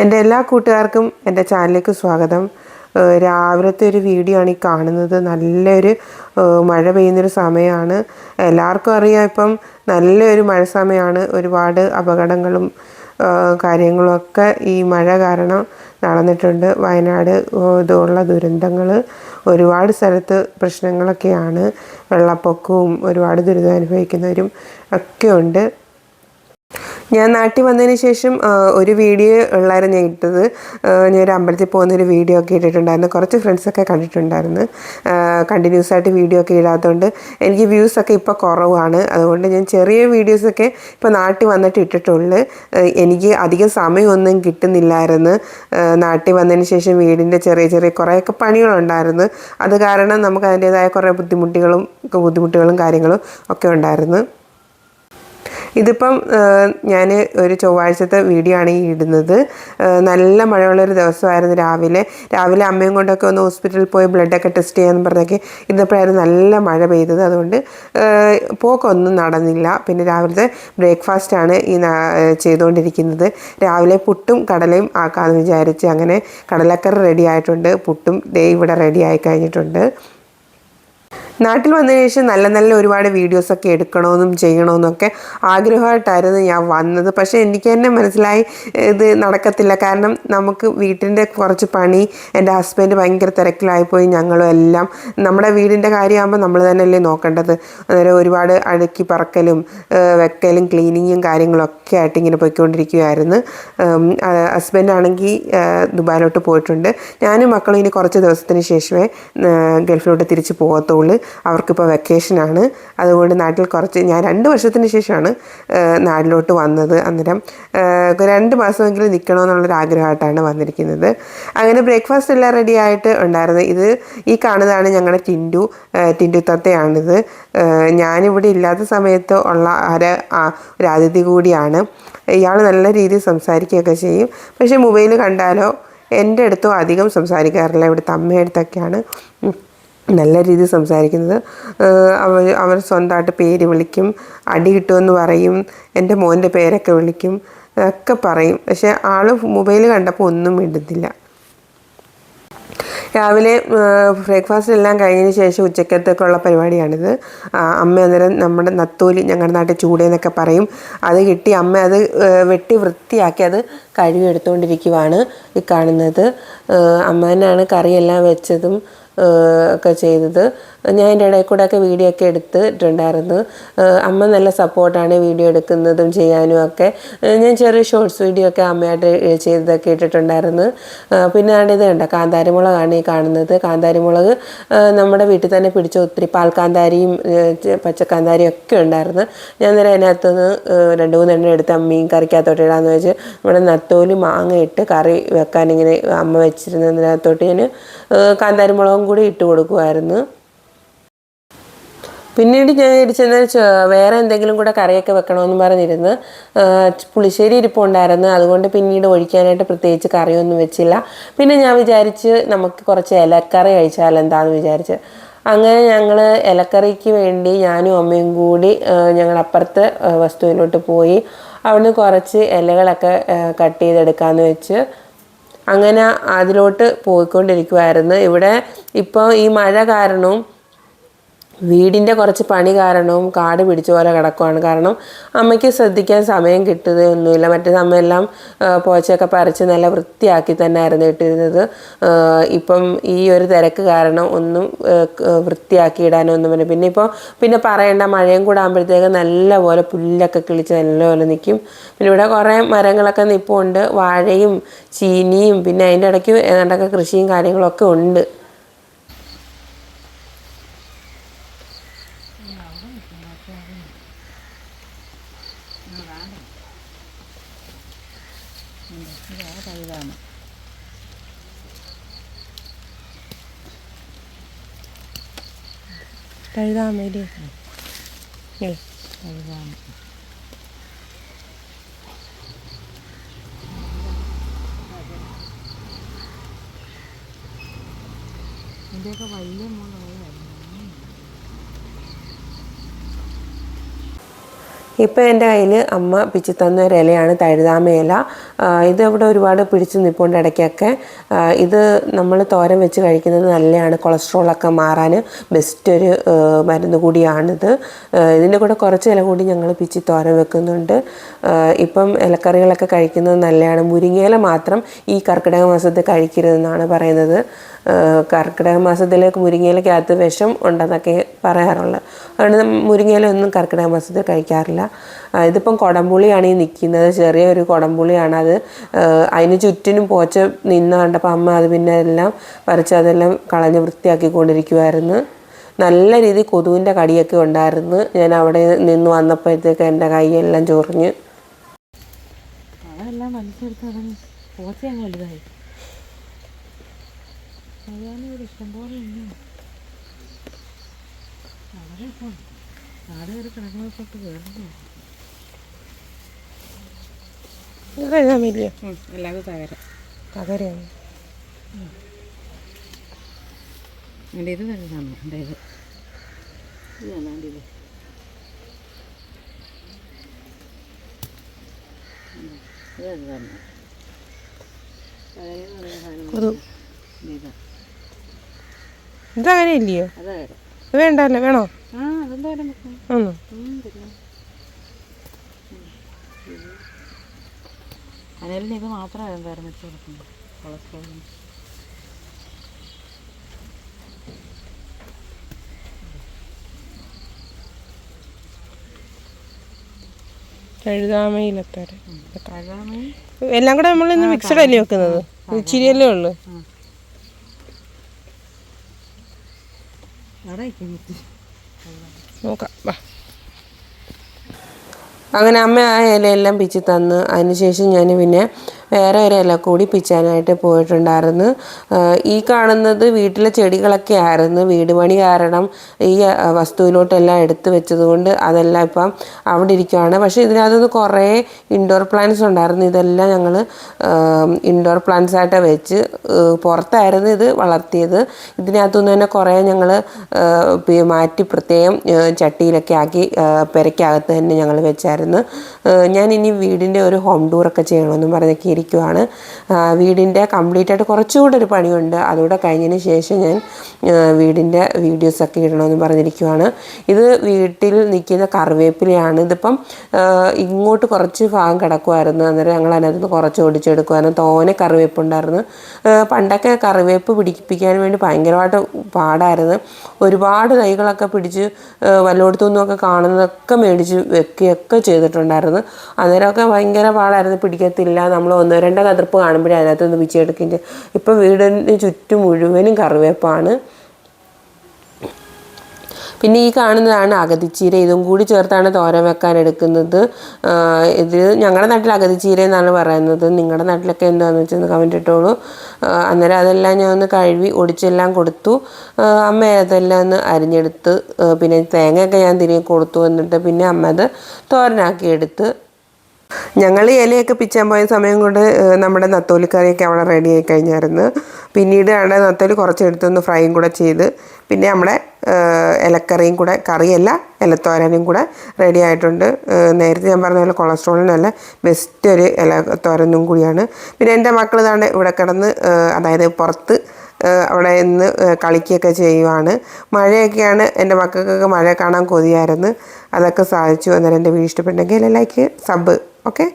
എന്റെ എല്ലാ കൂട്ടുകാർക്കും എന്റെ ചാനലിലേക്ക് സ്വാഗതം. രാവിലത്തെ ഒരു വീഡിയോ ആണ് ഈ കാണുന്നത്. നല്ലൊരു മഴ പെയ്യുന്നൊരു സമയമാണ്. എല്ലാവർക്കും അറിയാം ഇപ്പം നല്ലൊരു മഴ സമയമാണ്. ഒരുപാട് അപകടങ്ങളും കാര്യങ്ങളും കാര്യങ്ങളൊക്കെ ഈ മഴ കാരണം നടന്നിട്ടുണ്ട്. വയനാട് ഇതുള്ള ദുരന്തങ്ങൾ ഒരുപാട് സ്ഥലത്ത് പ്രശ്നങ്ങളൊക്കെയാണ്. വെള്ളപ്പൊക്കവും ഒരുപാട് ദുരിതം അനുഭവിക്കുന്നവരും ഒക്കെ ഉണ്ട്. ഞാൻ നാട്ടിൽ വന്നതിന് ശേഷം ഒരു വീഡിയോ ഉള്ളായിരുന്നു ഞാൻ ഇട്ടത്. ഞാൻ ഒരു അമ്പലത്തിൽ പോകുന്ന ഒരു വീഡിയോ ഒക്കെ ഇട്ടിട്ടുണ്ടായിരുന്നു. കുറച്ച് ഫ്രണ്ട്സൊക്കെ കണ്ടിട്ടുണ്ടായിരുന്നു. കണ്ടിന്യൂസ് ആയിട്ട് വീഡിയോ ഒക്കെ ഇടാത്തതുകൊണ്ട് എനിക്ക് വ്യൂസ് ഒക്കെ ഇപ്പോൾ കുറവാണ്. അതുകൊണ്ട് ഞാൻ ചെറിയ വീഡിയോസൊക്കെ ഇപ്പോൾ നാട്ടിൽ വന്നിട്ട് ഇട്ടിട്ടുള്ളു. എനിക്ക് അധികം സമയമൊന്നും കിട്ടുന്നില്ലായിരുന്നു. നാട്ടിൽ വന്നതിന് ശേഷം വീടിന്റെ ചെറിയ ചെറിയ കുറേയൊക്കെ പണികളുണ്ടായിരുന്നു. അത് കാരണം നമുക്ക് അതിന്റേതായ കുറേ ബുദ്ധിമുട്ടുകളും ബുദ്ധിമുട്ടുകളും കാര്യങ്ങളും ഒക്കെ ഉണ്ടായിരുന്നു. ഇതിപ്പം ഞാൻ ഒരു ചൊവ്വാഴ്ചത്തെ വീഡിയോ ആണ് ഈ ഇടുന്നത്. നല്ല മഴയുള്ളൊരു ദിവസമായിരുന്നു രാവിലെ. രാവിലെ അമ്മയും കൊണ്ടൊക്കെ ഒന്ന് ഹോസ്പിറ്റലിൽ പോയി ബ്ലഡൊക്കെ ടെസ്റ്റ് ചെയ്യാമെന്ന് പറഞ്ഞൊക്കെ ഇന്നപ്പോഴായിരുന്നു നല്ല മഴ പെയ്തത്. അതുകൊണ്ട് പോക്കൊന്നും നടന്നില്ല. പിന്നെ രാവിലത്തെ ബ്രേക്ക്ഫാസ്റ്റാണ് ഈ ചെയ്തുകൊണ്ടിരിക്കുന്നത്. രാവിലെ പുട്ടും കടലയും ആക്കാമെന്ന് വിചാരിച്ച് അങ്ങനെ കടലക്കറി റെഡി ആയിട്ടുണ്ട്. പുട്ടും ദേ ഇവിടെ റെഡി ആയി കഴിഞ്ഞിട്ടുണ്ട്. നാട്ടിൽ വന്നതിന് ശേഷം നല്ല നല്ല ഒരുപാട് വീഡിയോസൊക്കെ എടുക്കണമെന്നും ചെയ്യണമെന്നൊക്കെ ആഗ്രഹമായിട്ടായിരുന്നു ഞാൻ വന്നത്. പക്ഷേ എനിക്ക് തന്നെ മനസ്സിലായി ഇത് നടക്കത്തില്ല. കാരണം നമുക്ക് വീട്ടിന്റെ കുറച്ച് പണി എന്റെ ഹസ്ബൻഡ് ഭയങ്കര തിരക്കിലായിപ്പോയി ഞങ്ങളും എല്ലാം. നമ്മുടെ വീടിന്റെ കാര്യമാകുമ്പോൾ നമ്മൾ തന്നെയല്ലേ നോക്കേണ്ടത്. അന്നേരം ഒരുപാട് അടുക്കി പറക്കലും വെക്കലും ക്ലീനിങ്ങും കാര്യങ്ങളൊക്കെ ആയിട്ട് ഇങ്ങനെ പോയിക്കൊണ്ടിരിക്കുകയായിരുന്നു. ഹസ്ബൻഡ് ആണെങ്കിൽ ദുബായിലോട്ട് പോയിട്ടുണ്ട്. ഞാനും മക്കളും ഇനി കുറച്ച് ദിവസത്തിന് ശേഷമേ ഗൾഫിലോട്ട് തിരിച്ച് പോകത്തുള്ളൂ. അവർക്കിപ്പോൾ വെക്കേഷനാണ് അതുകൊണ്ട് നാട്ടിൽ കുറച്ച് ഞാൻ രണ്ട് വർഷത്തിന് ശേഷമാണ് നാട്ടിലോട്ട് വന്നത് അന്നേരം. രണ്ട് മാസമെങ്കിലും നിൽക്കണമെന്നുള്ളൊരു ആഗ്രഹമായിട്ടാണ് വന്നിരിക്കുന്നത്. അങ്ങനെ ബ്രേക്ക്ഫാസ്റ്റ് എല്ലാം റെഡി ആയിട്ട് ഉണ്ടായിരുന്നത് ഇത് ഈ കാണുന്നതാണ് ഞങ്ങളുടെ ടിൻഡു ടിൻഡു തത്തയാണിത്. ഞാനിവിടെ ഇല്ലാത്ത സമയത്ത് ഉള്ള അര ആ, ഒരു അതിഥി കൂടിയാണ്. ഇയാൾ നല്ല രീതിയിൽ സംസാരിക്കുകയൊക്കെ ചെയ്യും. പക്ഷേ മൊബൈൽ കണ്ടാലോ? എന്റെ അടുത്തോ അധികം സംസാരിക്കാറില്ല. ഇവിടുത്തെ അമ്മയുടെ അടുത്തൊക്കെയാണ് ഉം. നല്ല രീതിയിൽ സംസാരിക്കുന്നത്. അവർ അവർ സ്വന്തമായിട്ട് പേര് വിളിക്കും. അടി കിട്ടുമെന്ന് പറയും. എന്റെ മോന്റെ പേരൊക്കെ വിളിക്കും. ഒക്കെ പറയും. പക്ഷേ ആൾ മൊബൈൽ കണ്ടപ്പോൾ ഒന്നും മിണ്ടുന്നില്ല. രാവിലെ ബ്രേക്ക്ഫാസ്റ്റ് എല്ലാം കഴിഞ്ഞതിന് ശേഷം ഉച്ചക്കത്തേക്കുള്ള പരിപാടിയാണിത്. അമ്മ അന്നേരം നമ്മുടെ നത്തോലി ഞങ്ങളുടെ നാട്ടിൽ ചൂടേന്നൊക്കെ പറയും. അത് കിട്ടി. അമ്മ അത് വെട്ടി വൃത്തിയാക്കി അത് കഴുകി എടുത്തുകൊണ്ടിരിക്കുവാണ് ഈ കാണുന്നത്. ആ, അമ്മ തന്നെയാണ് കറിയെല്ലാം വെച്ചതും ഒക്കെ ചെയ്തത്. ഞാൻ എന്റെ ഇടയിൽ കൂടെ ഒക്കെ വീഡിയോ ഒക്കെ എടുത്തിട്ടുണ്ടായിരുന്നു. അമ്മ നല്ല സപ്പോർട്ടാണ് വീഡിയോ എടുക്കുന്നതും ചെയ്യാനും ഒക്കെ. ഞാൻ ചെറിയ ഷോർട്സ് വീഡിയോ ഒക്കെ അമ്മയായിട്ട് ചെയ്തതൊക്കെ ഇട്ടിട്ടുണ്ടായിരുന്നു. പിന്നെ ആണ് ഇത് കണ്ട? കാന്താരിമുളകാണ് ഈ കാണുന്നത്. കാന്താരിമുളക് മുളക് നമ്മുടെ വീട്ടിൽ തന്നെ പിടിച്ച ഒത്തിരി പാൽക്കാന്താരിയും പച്ചക്കാന്താരിയും ഒക്കെ ഉണ്ടായിരുന്നു. ഞാൻ നേരെ അതിനകത്തുനിന്ന് നിന്ന് രണ്ട് മൂന്നെണ്ണം എടുത്ത് അമ്മയും കറിക്കകത്തോട്ട് ഇടാന്ന് വെച്ച് നമ്മുടെ നത്തോലി മാങ്ങ ഇട്ട് കറി വെക്കാൻ ഇങ്ങനെ അമ്മ വെച്ചിരുന്നതിനകത്തോട്ട് ഞാൻ ആ, കാന്താരിമുളകും കൂടി ഇട്ട് കൊടുക്കുമായിരുന്നു പിന്നീട് ഞാൻ വെച്ചാൽ വേറെ എന്തെങ്കിലും കൂടെ കറിയൊക്കെ വെക്കണമെന്ന് പറഞ്ഞിരുന്നു. പുളിശ്ശേരി ഇരിപ്പുണ്ടായിരുന്നു. അതുകൊണ്ട് പിന്നീട് ഒഴിക്കാനായിട്ട് പ്രത്യേകിച്ച് കറിയൊന്നും വെച്ചില്ല. പിന്നെ ഞാൻ വിചാരിച്ച് നമുക്ക് കുറച്ച് ഇലക്കറി കഴിച്ചാൽ എന്താണെന്ന് വിചാരിച്ച്. അങ്ങനെ ഞങ്ങൾ ഇലക്കറിക്ക് വേണ്ടി ഞാനും അമ്മയും കൂടി ഞങ്ങൾ അപ്പുറത്തെ വസ്തുവിലോട്ട് പോയി. അവിടുന്ന് കുറച്ച് ഇലകളൊക്കെ കട്ട് ചെയ്തെടുക്കാമെന്ന് വെച്ച് അങ്ങനെ അതിലോട്ട് പോയിക്കൊണ്ടിരിക്കുമായിരുന്നു ഇവിടെ ഇപ്പോൾ ഈ മഴ കാരണവും വീടിന്റെ കുറച്ച് പണി കാരണവും കാട് പിടിച്ച പോലെ കിടക്കുവാണ്. കാരണം അമ്മയ്ക്ക് ശ്രദ്ധിക്കാൻ സമയം കിട്ടുകയൊന്നുമില്ല. മറ്റേ ആ, പോച്ചയൊക്കെ പറിച്ച് നല്ല വൃത്തിയാക്കി തന്നെ ആയിരുന്നു ഇട്ടിരുന്നത് ഇപ്പം ഈ ഒരു തിരക്ക് കാരണം ഒന്നും വൃത്തിയാക്കി ഇടാനോ ഇടാനൊന്നും പറ്റില്ല. പിന്നെ ഇപ്പോൾ പിന്നെ പറയേണ്ട മഴയും കൂടെ ആകുമ്പോഴത്തേക്ക് നല്ലപോലെ പുല്ലൊക്കെ കിളിച്ച് നല്ലപോലെ നിൽക്കും പിന്നെ ഇവിടെ കുറേ മരങ്ങളൊക്കെ നിൽപ്പുണ്ട് വാഴയും ചീനിയും പിന്നെ അതിന്റെ ഇടയ്ക്ക് കൃഷിയും കാര്യങ്ങളൊക്കെ ഉണ്ട്. കഴുതാമേരി ഇതിൻ്റെയൊക്കെ വലിയ മുളക് ഇപ്പം എന്റെ കയ്യിൽ അമ്മ പിച്ചി തന്ന ഒരു ഇലയാണ് തഴുതാമ ഇല ആ, ഇത് ഇവിടെ ഒരുപാട് പിടിച്ച് നിൽപ്പുണ്ട് ഇടയ്ക്കൊക്കെ. ഇത് നമ്മൾ തോരൻ വെച്ച് കഴിക്കുന്നത് നല്ലതാണ് കൊളസ്ട്രോളൊക്കെ മാറാൻ ബെസ്റ്റ് ഒരു മരുന്ന് കൂടിയാണിത്. ഇതിന്റെ കൂടെ കുറച്ച് ഇല കൂടി ഞങ്ങൾ പിച്ചി തോരൻ വെക്കുന്നുണ്ട്. ഇപ്പം ഇലക്കറികളൊക്കെ കഴിക്കുന്നത് നല്ലതാണ് മുരിങ്ങയില മാത്രം ഈ കർക്കിടക മാസത്തിൽ കഴിക്കരുതെന്നാണ് പറയുന്നത്. കർക്കിടക മാസത്തിലേക്ക് മുരിങ്ങയിലക്കകത്ത് വിഷം ഉണ്ടെന്നൊക്കെ പറയാറുള്ളത് അതുകൊണ്ട് മുരിങ്ങയിലൊന്നും കർക്കിടക മാസത്തിൽ കഴിക്കാറില്ല. ഇതിപ്പം കുടംപുളിയാണ് ഈ നിൽക്കുന്നത്. ചെറിയൊരു കുടംപുളിയാണ് അത്. അതിന് ചുറ്റിനും പോച്ച നിന്ന് കണ്ടപ്പോൾ അമ്മ അത് പിന്നെ എല്ലാം പറിച്ച് അതെല്ലാം കളഞ്ഞ് വൃത്തിയാക്കിക്കൊണ്ടിരിക്കുമായിരുന്നു നല്ല രീതിയിൽ കൊതുവിന്റെ കടിയൊക്കെ ഉണ്ടായിരുന്നു. ഞാൻ അവിടെ നിന്ന് വന്നപ്പോഴത്തേക്ക് എന്റെ കൈയെല്ലാം ചൊറിഞ്ഞ്. അതെല്ലാം വലിച്ചെടുത്ത് അതങ്ങ് പോച്ച വലുതായി. അതാണ് ഇവിടെ ഇഷ്ടംപോലെ ഉണ്ട്. വളരെ ഇപ്പം നാട് കയറി കിടക്കുന്ന തൊട്ട് കയറുന്നു അല്ലാതെ തകര പകരമാണ് എന്റെ ഇത് തകരാണ് എന്റെ ഇത്. ഇതല്ലാണ്ട് ഇത്. ഇത് തകരാണ് തകരെന്ന് പറയുന്ന സാധനം ഇതങ്ങനെ ഇല്ലയോ വേണ്ടല്ലോ? വേണോ? ഒന്നും അനലിന് ഇത് മാത്രമേ വെച്ച് കൊടുക്കുന്നത് കൊളസ്ട്രോളിന് എല്ലാം കൂടെ നമ്മൾ ഇന്ന് മിക്സഡ് അല്ലേ വെക്കുന്നത്? ഇച്ചിരിയല്ലേ ഉള്ളു അവിടെ വയ്ക്കുന്നു നോക്കാം വാ. അങ്ങനെ അമ്മ ആ ഇലയെല്ലാം പിച്ചി തന്ന്. അതിനുശേഷം ഞാൻ പിന്നെ വേറെ ഒരു ഇല കൂടി പിച്ചാനായിട്ട് പോയിട്ടുണ്ടായിരുന്നു. ഈ കാണുന്നത് വീട്ടിലെ ചെടികളൊക്കെ ആയിരുന്നു. വീട് പണി കാരണം ഈ വസ്തുവിലോട്ടെല്ലാം എടുത്ത് വെച്ചതുകൊണ്ട് അതെല്ലാം ഇപ്പം അവിടെ ഇരിക്കുകയാണ് പക്ഷേ ഇതിനകത്തുനിന്ന് കുറേ ഇൻഡോർ പ്ലാന്റ്സ് ഉണ്ടായിരുന്നു. ഇതെല്ലാം ഞങ്ങൾ ഇൻഡോർ പ്ലാന്റ്സ് ആയിട്ട് വെച്ച് പുറത്തായിരുന്നു ഇത് വളർത്തിയത്. ഇതിനകത്തുനിന്ന് തന്നെ കുറേ ഞങ്ങൾ മാറ്റി പ്രത്യേകം ചട്ടിയിലൊക്കെ ആക്കി പെരയ്ക്കകത്ത് തന്നെ ഞങ്ങൾ വെച്ചായിരുന്നു. ഞാൻ ഇനി വീടിന്റെ ഒരു ഹോം ടൂറൊക്കെ ചെയ്യണമെന്നും പറഞ്ഞൊക്കെ ഇരിക്കുവാണ്. വീടിന്റെ കംപ്ലീറ്റ് ആയിട്ട് കുറച്ചുകൂടെ ഒരു പണിയുണ്ട്. അതുകൂടെ കഴിഞ്ഞതിന് ശേഷം ഞാൻ വീടിന്റെ വീഡിയോസൊക്കെ ഇടണമെന്ന് പറഞ്ഞിരിക്കുവാണ്. ഇത് വീട്ടിൽ നിൽക്കുന്ന കറിവേപ്പിലയാണ്. ഇതിപ്പം ഇങ്ങോട്ട് കുറച്ച് ഭാഗം കിടക്കുമായിരുന്നു അന്നേരം ഞങ്ങൾ അതിനകത്ത് കുറച്ച് ഒടിച്ചെടുക്കുമായിരുന്നു തോനെ കറിവേപ്പ് ഉണ്ടായിരുന്നു. പണ്ടൊക്കെ കറിവേപ്പ് പിടിപ്പിക്കാൻ വേണ്ടി ഭയങ്കരമായിട്ട് പാടായിരുന്നു. ഒരുപാട് തൈകളൊക്കെ പിടിച്ച് വല്ലോടത്തു നിന്നൊക്കെ കാണുന്നതൊക്കെ മേടിച്ച് വെക്കുകയൊക്കെ ചെയ്തിട്ടുണ്ടായിരുന്നു. അന്നേരമൊക്കെ ഭയങ്കര പാടായിരുന്നു. പിടിക്കത്തില്ല. നമ്മൾ ഒന്നോ രണ്ടോ കതിർപ്പ് കാണുമ്പോഴേ അതിനകത്ത് നിന്ന് പിച്ചെടുക്കിന്റെ ഇപ്പം വീടിന് ചുറ്റും മുഴുവനും കറിവേപ്പാണ്. പിന്നെ ഈ കാണുന്നതാണ് അഗതിച്ചീര. ഇതും കൂടി ചേർത്താണ് തോരൻ വെക്കാൻ എടുക്കുന്നത്. ഇത് ഞങ്ങളുടെ നാട്ടിൽ അഗതിച്ചീര എന്നാണ് പറയുന്നത്. നിങ്ങളുടെ നാട്ടിലൊക്കെ എന്താണെന്ന് വെച്ചൊന്ന് കമന്റ് ഇട്ടോളൂ. അന്നേരം അതെല്ലാം ഞാൻ ഒന്ന് കഴുകി ഒടിച്ചെല്ലാം കൊടുത്തു. അമ്മ അതെല്ലാം ഒന്ന് അരിഞ്ഞെടുത്ത് പിന്നെ തേങ്ങയൊക്കെ ഞാൻ തിരികെ കൊടുത്തു. എന്നിട്ട് പിന്നെ അമ്മ അത് തോരനാക്കി എടുത്ത് ഞങ്ങൾ ഇലയൊക്കെ പിച്ചാൻ പോയ സമയം കൊണ്ട് നമ്മുടെ നത്തോലി കറിയൊക്കെ അവിടെ റെഡി ആയി കഴിഞ്ഞായിരുന്നു. പിന്നീട് അവിടെ നത്തോലി കുറച്ച് എടുത്തൊന്ന് ഫ്രൈയും കൂടെ ചെയ്ത് പിന്നെ നമ്മുടെ ഇലക്കറിയും കൂടെ കറിയല്ല ഇലത്തോരനും കൂടെ റെഡി ആയിട്ടുണ്ട്. നേരത്തെ ഞാൻ പറഞ്ഞ പോലെ കൊളസ്ട്രോളിനല്ല ബെസ്റ്റ് ഒരു ഇലത്തോരനും കൂടിയാണ്. പിന്നെ എന്റെ മക്കൾ ഇതാണ്ട് ഇവിടെ കിടന്ന് അതായത് പുറത്ത് അവിടെ നിന്ന് കളിക്കുകയൊക്കെ ചെയ്യുവാണ്. മഴയൊക്കെയാണ് എന്റെ മക്കൾക്കൊക്കെ മഴ കാണാൻ കൊതിയായിരുന്നു. അതൊക്കെ സാധിച്ചു. അന്നേരം എന്റെ വീഡിയോ ഇഷ്ടപ്പെട്ടെങ്കിൽ ലൈക്ക് സബ് ഓക്കെ